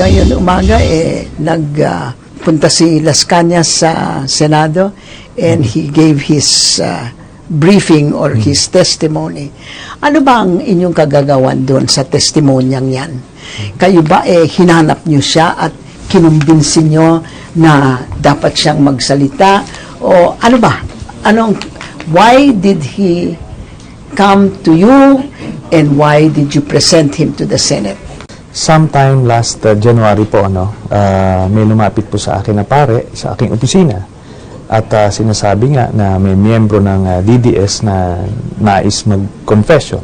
Ngayon umaga, eh, nagpunta si Las Cañas sa Senado and he gave his uh, briefing or his testimony. Ano ba ang inyong kagagawan doon sa testimonyang yan? Kayo ba eh hinanap niyo siya at kinumbinsin niyo na dapat siyang magsalita? O ano ba? Anong, why did he come to you and why did you present him to the Senate? Sometime last uh, January po, ano, ah, may lumapit po sa akin na pare sa aking opisina. At ah, sinasabi nga na may miyembro ng ah, DDS na nais mag-confession.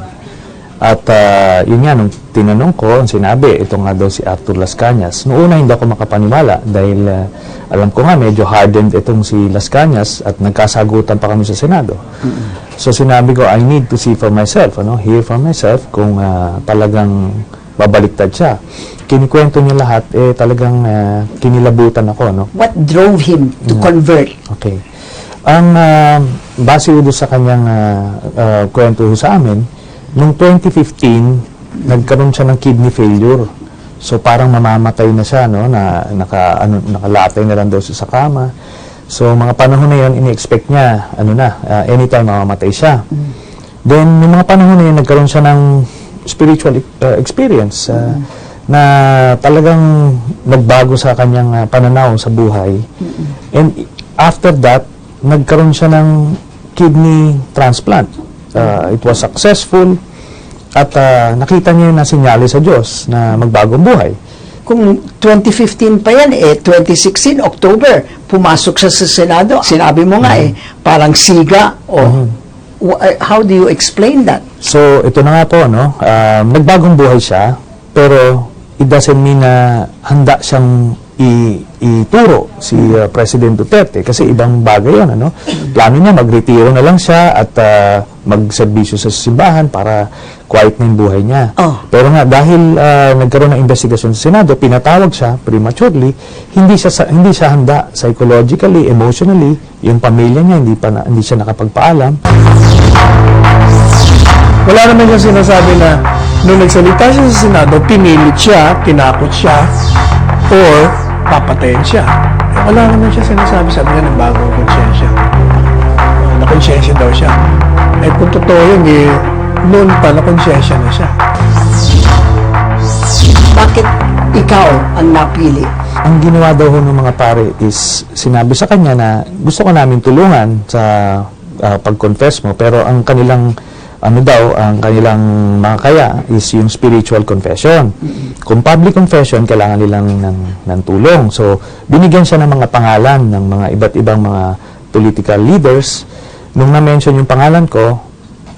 At ah, yun nga, nung tinanong ko, sinabi, ito nga daw si Arthur Las Cañas. Noong una hindi ako makapaniwala dahil ah, alam ko nga medyo hardened itong si Las Cañas at nagkasagutan pa kami sa Senado. So sinabi ko, I need to see for myself, ano, hear for myself kung ah, talagang babaliktad siya. Kinikwento niya lahat, eh talagang ah, kinilabutan ako, no? What drove him to convert? Okay. Ang ah, base doon sa kanyang ah, ah, kwento sa amin, noong 2015, nagkaroon siya ng kidney failure. So parang mamamatay na siya, no? Na, naka, ano, nakalatay na lang daw siya sa kama. So mga panahon na yun, ini-expect niya, ano na, ah, anytime mamamatay siya. Then, yung mga panahon na yun, nagkaroon siya ng spiritual uh, experience uh, na talagang nagbago sa kanyang uh, pananaw sa buhay. And i- after that, nagkaroon siya ng kidney transplant. Uh, it was successful at uh, nakita niya na sinyali sa Diyos na magbagong buhay. Kung 2015 pa yan, eh, 2016, October, pumasok siya sa Senado. Sinabi mo nga eh, parang siga. O, eh, how do you explain that? So, ito na nga po, no? Um, nagbagong buhay siya, pero it doesn't mean na handa siyang i- ituro si uh, President Duterte kasi ibang bagay yan, ano? Plano niya, magretiro na lang siya at uh, magserbisyo sa simbahan para quiet na yung buhay niya. Oh. Pero nga, dahil uh, nagkaroon ng investigasyon sa Senado, pinatawag siya prematurely, hindi siya, sa- hindi siya handa psychologically, emotionally, yung pamilya niya, hindi, pa na- hindi siya nakapagpaalam. Wala naman siyang sinasabi na nung nagsalita siya sa Senado, pinilit siya, tinakot siya, or papatayin siya. Wala naman siya sinasabi. Sabi niya, nagbago ang konsyensya. Uh, nakonsyensya daw siya. Eh kung totoo yun, eh, noon pa nakonsyensya na siya. Bakit ikaw ang napili? Ang ginawa daw ho ng mga pare is sinabi sa kanya na gusto ko namin tulungan sa ah, pag-confess mo pero ang kanilang ano daw, ang kanilang makakaya is yung spiritual confession. Kung public confession, kailangan nilang ng, ng tulong. So, binigyan siya ng mga pangalan ng mga iba't ibang mga political leaders. Nung na-mention yung pangalan ko,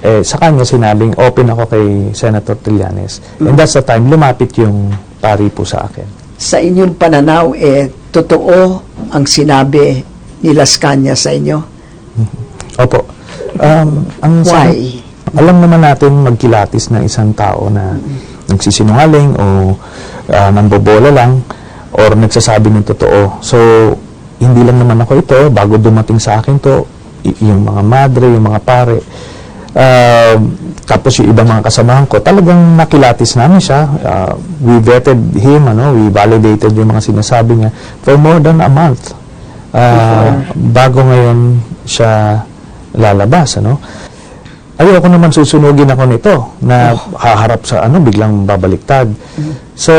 eh, sa kanya sinabing open ako kay Senator Trillanes. And that's the time lumapit yung pari po sa akin. Sa inyong pananaw, eh, totoo ang sinabi ni Las Cañas sa inyo? Opo. Um, ang Why? alam naman natin magkilatis ng isang tao na nagsisinungaling o uh, nambobola lang or nagsasabi ng totoo. So, hindi lang naman ako ito. Bago dumating sa akin to, y- yung mga madre, yung mga pare, uh, tapos yung ibang mga kasamahan ko, talagang nakilatis namin siya. Uh, we vetted him, ano, we validated yung mga sinasabi niya for more than a month. Uh, bago ngayon siya lalabas, ano. Ayoko naman susunugin ako nito na haharap sa ano biglang babaliktad. So,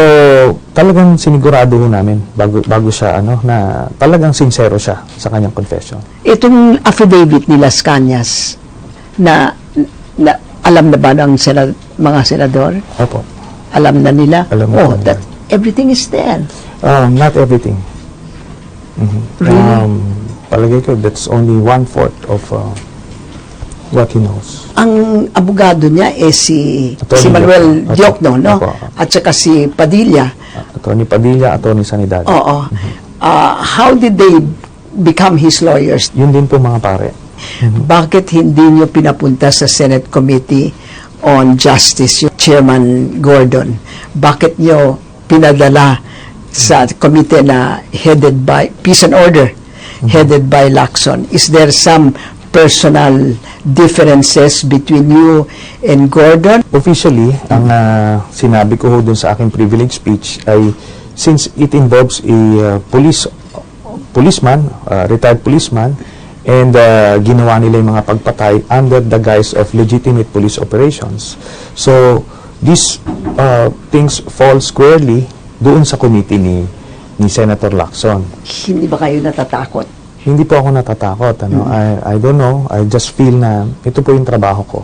talagang sinigurado ho namin bago bago siya ano na talagang sincero siya sa kanyang confession. Itong affidavit ni Las Cañas na, na alam na ba ng senad, mga senador? Opo. Alam na nila? Alam na oh, nila. that everything is there. Um, not everything. Mhm. Really? Um, palagay ko that's only one fourth of uh, what he knows. Ang abogado niya eh si, si Manuel Diokno. No? Opo. At saka si Padilla. Uh, Attorney Padilla, Attorney Sanidad. Oo. Ah, how did they become his lawyers? Yun din po mga pare. Bakit hindi niyo pinapunta sa Senate Committee on Justice yung Chairman Gordon? Bakit niyo pinadala sa committee na headed by Peace and Order, headed by Lacson? Is there some personal differences between you and Gordon? Officially, ang ah, sinabi ko ho dun sa aking privilege speech ay since it involves a uh, police policeman, uh, retired policeman, and uh, ginawa nila yung mga pagpatay under the guise of legitimate police operations. So, these uh, things fall squarely doon sa committee ni ni Senator Lacson. Hindi ba kayo natatakot? Hindi po ako natatakot. Ano? I, I don't know. I just feel na ito po yung trabaho ko.